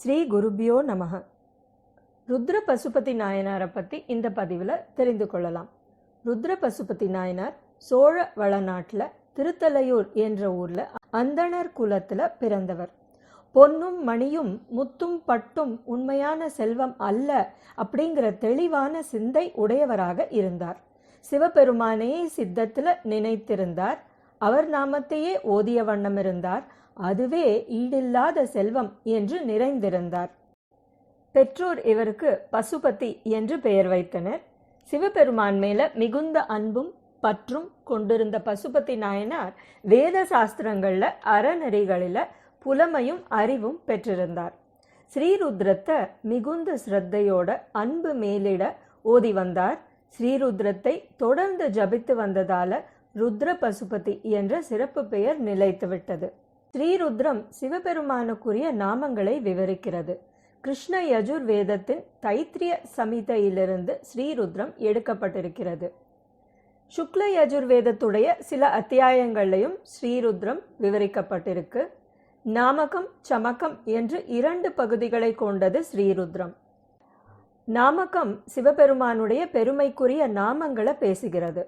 ஸ்ரீ குருபியோ நமக ருத்ர பசுபதி நாயனாரை பற்றி இந்த பதிவில் தெரிந்து கொள்ளலாம். ருத்ர பசுபதி நாயனார் சோழ வளநாட்டில் திருத்தலையூர் என்ற ஊரில் அந்தணர் குலத்தில் பிறந்தவர். பொன்னும் மணியும் முத்தும் பட்டும் உண்மையான செல்வம் அல்ல அப்படிங்கிற தெளிவான சிந்தை உடையவராக இருந்தார். சிவபெருமானையே சித்தத்தில் நினைத்திருந்தார். அவர் நாமத்தையே ஓதிய வண்ணம் இருந்தார். அதுவே ஈடில்லாத செல்வம் என்று நிறைந்திருந்தார். பெற்றோர் இவருக்கு பசுபதி என்று பெயர் வைத்தனர். சிவபெருமான் மேல மிகுந்த அன்பும் பற்றும் கொண்டிருந்த பசுபதி நாயனார் வேத சாஸ்திரங்களில் அறநெறிகளில் புலமையும் அறிவும் பெற்றிருந்தார். ஸ்ரீருத்ரத்தை மிகுந்த ஸ்ரத்தையோட அன்பு மேலிட ஓதி வந்தார். ஸ்ரீருத்ரத்தை தொடர்ந்து ஜபித்து வந்ததால ருத்ர பசுபதி என்ற சிறப்பு பெயர் நிலைத்துவிட்டது ஸ்ரீருத்ரம் சிவபெருமானுக்குரிய நாமங்களை விவரிக்கிறது. கிருஷ்ண யஜுர் வேதத்தின் தைத்திரிய சமிதையிலிருந்து ஸ்ரீருத்ரம் எடுக்கப்பட்டிருக்கிறது. சுக்ல யஜுர் வேதத்துடைய சில அத்தியாயங்களையும் ஸ்ரீருத்ரம் விவரிக்கப்பட்டிருக்கு. நாமகம் சமக்கம் என்று இரண்டு பகுதிகளை கொண்டது ஸ்ரீருத்ரம். நாமகம் சிவபெருமானுடைய பெருமைக்குரிய நாமங்களை பேசுகிறது.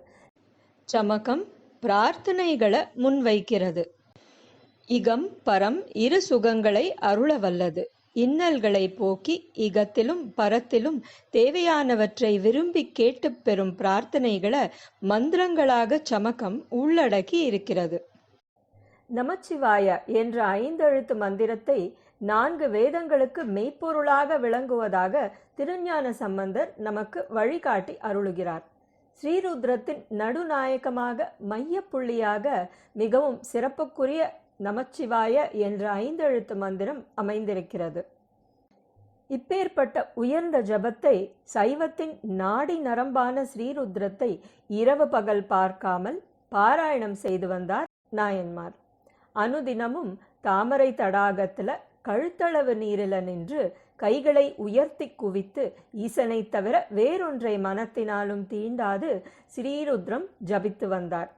சமகம் பிரார்த்தனைகளை முன்வைக்கிறது. இகம் பரம் இரு சுகங்களை அருள வல்லது இன்னல்களை போக்கி இகத்திலும் பரத்திலும் தேவையானவற்றை விரும்பி கேட்டு பெறும் பிரார்த்தனைகளை மந்திரங்களாக சமக்கம் உள்ளடக்கி இருக்கிறது. நமச்சிவாய என்ற ஐந்தெழுத்து மந்திரத்தை நான்கு வேதங்களுக்கு மெய்ப்பொருளாக விளங்குவதாக திருஞான சம்பந்தர் நமக்கு வழிகாட்டி அருளுகிறார். ஸ்ரீருத்ரத்தின் நடுநாயகமாக மையப்புள்ளியாக மிகவும் சிறப்புக்குரிய நமச்சிவாய என்ற ஐந்தெழுத்து மந்திரம் அமைந்திருக்கிறது. இப்பேற்பட்ட உயர்ந்த ஜபத்தை சைவத்தின் நாடி நரம்பான ஸ்ரீருத்ரத்தை இரவு பகல் பார்க்காமல் பாராயணம் செய்து வந்தார் நாயன்மார். அனுதினமும் தாமரை தடாகத்தில் கழுத்தளவு நீரில நின்று கைகளை உயர்த்தி குவித்து ஈசனை தவிர வேறொன்றை மனத்தினாலும் தீண்டாது ஸ்ரீருத்ரம் ஜபித்து வந்தார்.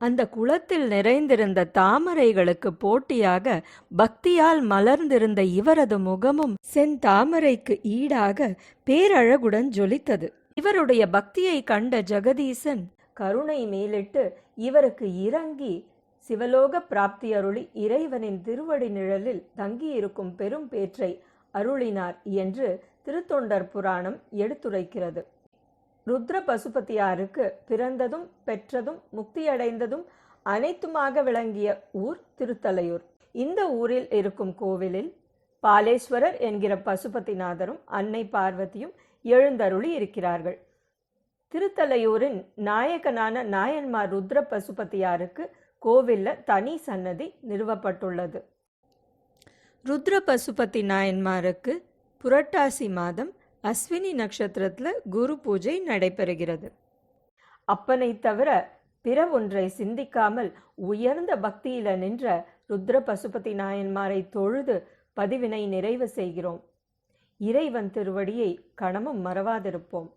அந்த குளத்தில் நிறைந்திருந்த தாமரைகளுக்கு போட்டியாக பக்தியால் மலர்ந்திருந்த இவரது முகமும் செந்தாமரைக்கு ஈடாக பேரழகுடன் ஜொலித்தது. இவருடைய பக்தியை கண்ட ஜெகதீசன் கருணை மேலிட்டு இவருக்கு இறங்கி சிவலோக பிராப்தி அருளி இறைவனின் திருவடி நிழலில் தங்கியிருக்கும் பெரும் பேற்றை அருளினார் என்று திருத்தொண்டர் புராணம் எடுத்துரைக்கிறது. ருத்ர பசுபதியாருக்கு பிறந்ததும் பெற்றதும் முக்தியடைந்ததும் அனைத்துமாக விளங்கிய ஊர் திருத்தலையூர். இந்த ஊரில் இருக்கும் கோவிலில் பாலேஸ்வரர் என்கிற பசுபதிநாதரும் அன்னை பார்வதியும் எழுந்தருளி இருக்கிறார்கள். திருத்தலையூரின் நாயகனான நாயன்மார் ருத்ர பசுபதியாருக்கு கோவிலில் தனி சன்னதி நிறுவப்பட்டுள்ளது. ருத்ர பசுபதி நாயன்மாருக்கு புரட்டாசி மாதம் அஸ்வினி நட்சத்திரத்தில் குரு பூஜை நடைபெறுகிறது. அப்பனை தவிர பிற ஒன்றை சிந்திக்காமல் உயர்ந்த பக்தியில நின்ற ருத்ர பசுபதி நாயன்மாரை தொழுது பதிவினை நிறைவு செய்கிறோம். இறைவன் திருவடியை கணமும் மறவாதிருப்போம்.